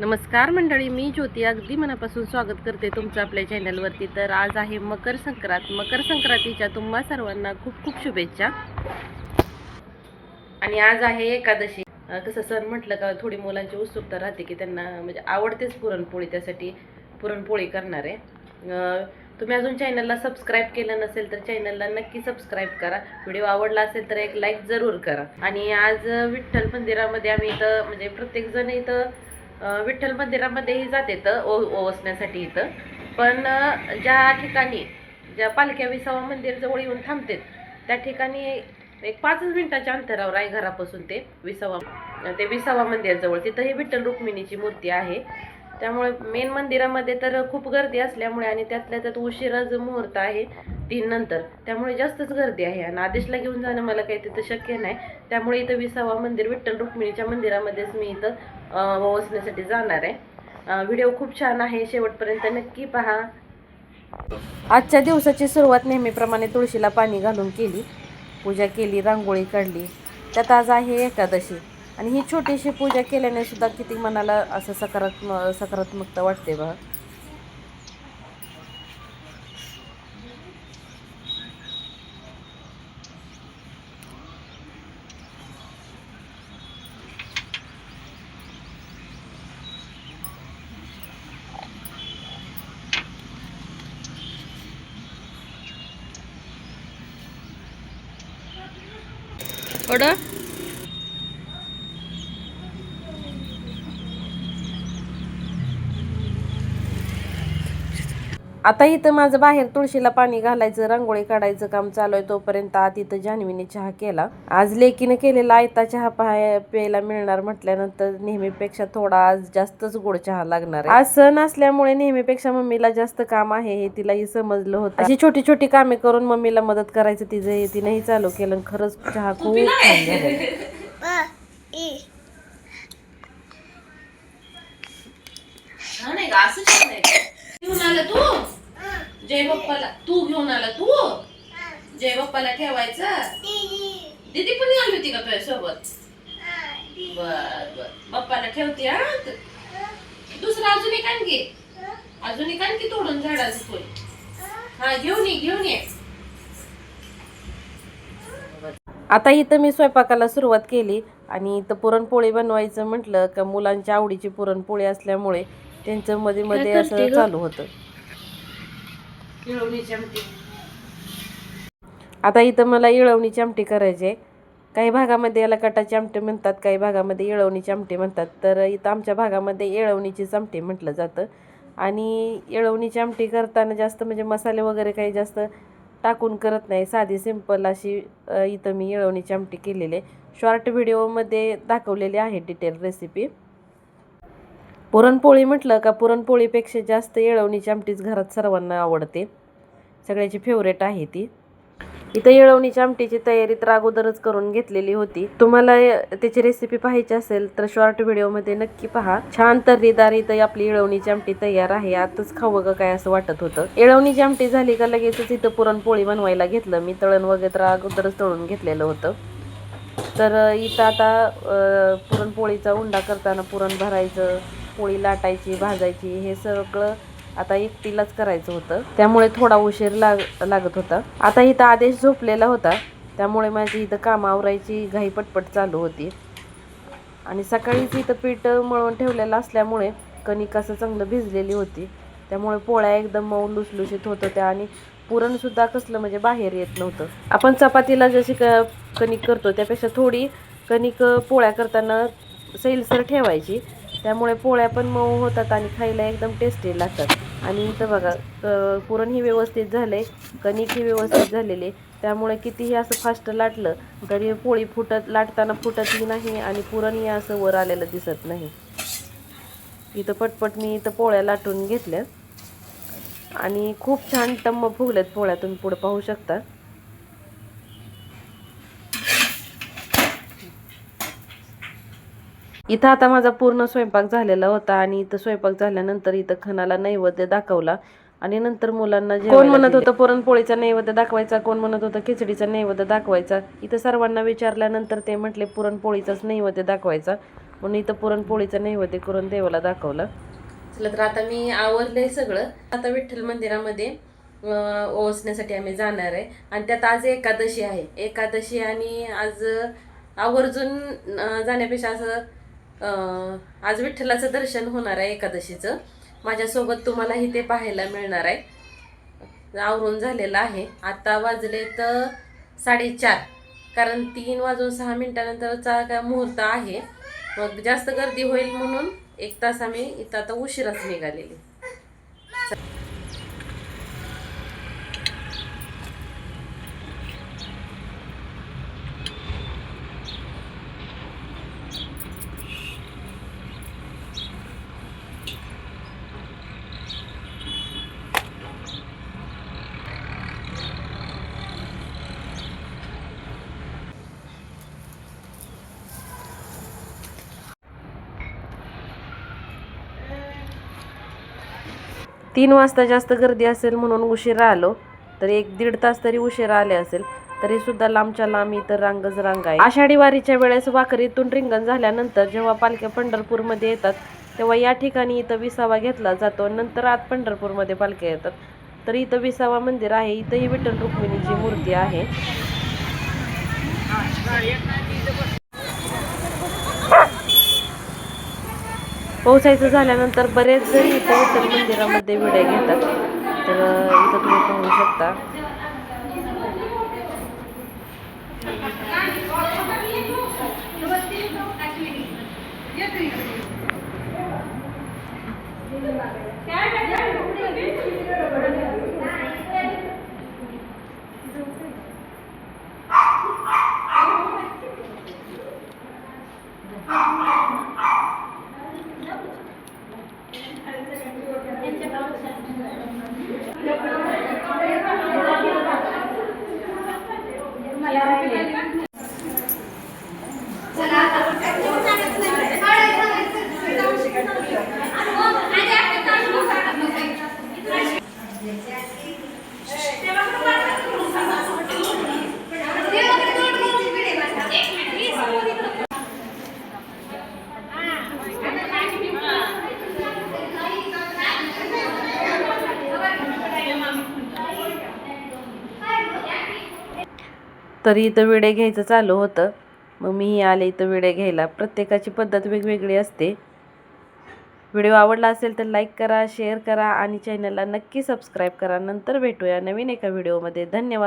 नमस्कार मंडळी मी ज्योती अगदी मनापासून स्वागत करते तुमचं आपल्या चॅनलवरती तर आज आहे मकर संक्रांत. मकर संक्रांतीच्या तुम्हा सर्वांना खूप खूप शुभेच्छा. आणि आज आहे एकादशी. कसं सण म्हटलं का थोडी मुलांची उत्सुकता राहते की त्यांना म्हणजे आवडतेच पुरणपोळी त्यासाठी पुरणपोळी करणार. आहे तुम्ही अजून चॅनलला सबस्क्राईब केलं नसेल तर चॅनलला नक्की सबस्क्राईब करा. व्हिडिओ आवडला असेल तर एक लाईक जरूर करा. आणि आज विठ्ठल मंदिरामध्ये आम्ही इथं म्हणजे प्रत्येकजण इथं विठ्ठल मंदिरामध्येही जाते तर ओ ओवसण्यासाठी इथं. पण ज्या ठिकाणी ज्या पालख्या विसावा मंदिर जवळ येऊन थांबतात त्या ठिकाणी एक पाचच मिनिटाच्या अंतरावर आहे घरापासून ते विसावा ते विसावा मंदिराजवळ तिथं ही विठ्ठल रुक्मिणीची मूर्ती आहे. त्यामुळे मेन मंदिरामध्ये तर खूप गर्दी असल्यामुळे आणि त्यातल्या त्यात उशिराच मुहूर्त आहे तीन नंतर त्यामुळे जास्तच गर्दी आहे. आणि आदेशला घेऊन जाणं मला काही तिथं शक्य नाही. त्यामुळे इथं विसावा मंदिर विठ्ठल रुक्मिणीच्या मंदिरामध्येच मी इथं बसण्यासाठी वसण्यासाठी जाणार आहे. व्हिडिओ खूप छान आहे. शेवटपर्यंत नक्की पहा. आजच्या दिवसाची सुरुवात नेहमीप्रमाणे तुळशीला पाणी घालून केली. पूजा केली रांगोळी काढली. त्यात आज आहे एकादशी. आणि ही छोटीशी पूजा केल्याने सुद्धा किती मनाला असं सकारात्मक सकारात्मकता वाटते बघ थोडं आता इथं माझं बाहेर तुळशीला पाणी घालायचं रांगोळी काढायचं काम चालू आहे. तोपर्यंत आत इथं जान्हवीने चहा केला. आज लेकीनं केलेला आयता चहा पाहाय प्यायला मिळणार म्हटल्यानंतर नेहमीपेक्षा थोडा आज जास्तच गोड चहा लागणार आहे. आज सण असल्यामुळे नेहमीपेक्षा मम्मीला जास्त काम आहे हे तिलाही समजलं होतं. अशी छोटी छोटी कामे करून मम्मीला मदत करायचं तिचं हे तिनेही चालू केलं खरंच चहा खूप छान झाला. असं तू? जय बाप्पाला. तू घेऊन आला तू? जय बाप्पाला ठेवायचा? दीदी पण आली होती का तुझ्या सोबत? बर बर. बाप्पाला ठेवते हा? दुसरं अजून एक आणखी अजून एक आणखी तोडून झाडाचं फुल. हा घेऊन ये घेऊन ये. आता इथं मी स्वयंपाकाला सुरुवात केली आणि इथं पुरणपोळी बनवायचं म्हटलं का मुलांच्या आवडीची पुरणपोळी असल्यामुळे त्यांचं मध्ये मध्ये असं करते ग? चालू आमटी आता इथं मला इळवणीची आमटी करायची. आहे काही भागामध्ये याला कटाची आमटी म्हणतात काही भागामध्ये इळवणीची आमटी म्हणतात. तर इथं आमच्या भागामध्ये इळवणीचीच आमटी म्हटलं जातं. आणि इळवणीची आमटी करताना जास्त म्हणजे मसाले वगैरे काही जास्त टाकून करत नाही. साधी सिंपल अशी इथं मी इळवणीची आमटी केलेली. आहे शॉर्ट व्हिडिओमध्ये दाखवलेली आहे डिटेल रेसिपी. पुरणपोळी म्हटलं का पुरणपोळीपेक्षा जास्त येळवणीची आमटीच घरात सर्वांना आवडते. सगळ्याची फेवरेट आहे ती. इथं येळवणीच्या आमटीची तयारी तर अगोदरच करून घेतलेली होती. तुम्हाला त्याची रेसिपी पाहायची असेल तर शॉर्ट व्हिडिओमध्ये नक्की पहा. छान तर्रीदार इथं आपली येळवणीची आमटी तयार आहे. आताच खावं का काय असं वाटत होतं. येळवणीची आमटी झाली का लगेचच इथं पुरणपोळी बनवायला घेतलं. मी तळण वगैरे तर अगोदरच तळून घेतलेलं होतं. तर इथं आता पुरणपोळीचा उंडा करताना पुरण भरायचं पोळी लाटायची भाजायची हे सगळं आता एकटीलाच करायचं होतं. त्यामुळे थोडा उशीर लाग लागत होता. आता इथं आदेश झोपलेला होता. त्यामुळे माझी इथं काम आवरायची घाई पटपट चालू होती. आणि सकाळीच इथं पीठ मळून ठेवलेलं असल्यामुळे कणिक असं चांगलं भिजलेली होती. त्यामुळे पोळ्या एकदम मऊ लुसलुशीत होत होत्या आणि पुरणसुद्धा कसलं म्हणजे बाहेर येत नव्हतं. आपण चपातीला जशी क कणिक करतो त्यापेक्षा थोडी कणिक पोळ्या करताना सैलसर ठेवायची. त्यामुळे पोळ्या पण मऊ होतात आणि खायला एकदम टेस्टी लागतात. आणि इथं बघा पुरण ही व्यवस्थित झाले कणिक ही व्यवस्थित झालेली त्यामुळे कितीही असं फास्ट लाटलं तरी पोळी फुटत लाटताना फुटतही नाही आणि पुरणही असं वर आलेलं दिसत नाही. इथं पटपट मी इथं पोळ्या लाटून घेतल्या आणि खूप छान टम्म फुगल्यात पोळ्या तुम्ही पुढं पाहू शकता. इथं आता माझा पूर्ण स्वयंपाक झालेला होता आणि इथं स्वयंपाक झाल्यानंतर इथं खणाला नैवेद्य दाखवला. आणि नंतर मुलांना कोण म्हणत होतं पुरणपोळीचा नैवेद्य दाखवायचा? कोण म्हणत होतं खिचडीचा नैवेद्य दाखवायचा? इथं सर्वांना विचारल्यानंतर ते म्हटले पुरणपोळीचाच नैवेद्य दाखवायचा. म्हणून इथं पुरणपोळीचा नैवेद्य करून देवाला दाखवलं. चला तर आता मी आवरलंय सगळं. आता विठ्ठल मंदिरामध्ये अं, ओवासण्यासाठी आम्ही जाणार आहे. आणि त्यात आज एकादशी आहे. एकादशी आणि आज आवर्जून जाण्यापेक्षा असं आज विठ्ठलाचं दर्शन होणार आहे एकादशीचं. माझ्यासोबत तुम्हालाही ते पाहायला मिळणार आहे. आवरून झालेलं आहे. आता वाजले तर साडेचार. कारण तीन वाजून सहा मिनटानंतरचा काय मुहूर्त आहे. मग जास्त गर्दी होईल म्हणून एक तास आम्ही इथं आता उशिराच निघालेली. तीन वाजता जास्त गर्दी असेल म्हणून उशिरा आलो तर एक दीड तास तरी उशिरा आले असेल तरी सुद्धा लांबच्या लांब इथं रांगच रांग आहे. आषाढी वारीच्या वेळेस वाकरीतून रिंगण झाल्यानंतर जेव्हा पालख्या पंढरपूरमध्ये येतात तेव्हा या ठिकाणी इथं विसावा घेतला जातो नंतर आत पंढरपूरमध्ये पालख्या येतात. तर इथं विसावा मंदिर आहे इथंही विठ्ठल रुक्मिणीची मूर्ती आहे. पोहोचायचं झाल्यानंतर बरेच जण इथं विठ्ठल मंदिरामध्ये विड्या घेतात. तर इथं तुम्ही पाहू शकता. 原 तरी इथं विडे घ्यायचं चालू होतं. मग मीही आले इथं विडे घ्यायला. प्रत्येकाची पद्धत वेगवेगळी असते. व्हिडिओ आवडला असेल तर लाईक करा शेअर करा आणि चॅनलला नक्की सबस्क्राईब करा. नंतर भेटूया नवीन एका व्हिडिओमध्ये. धन्यवाद.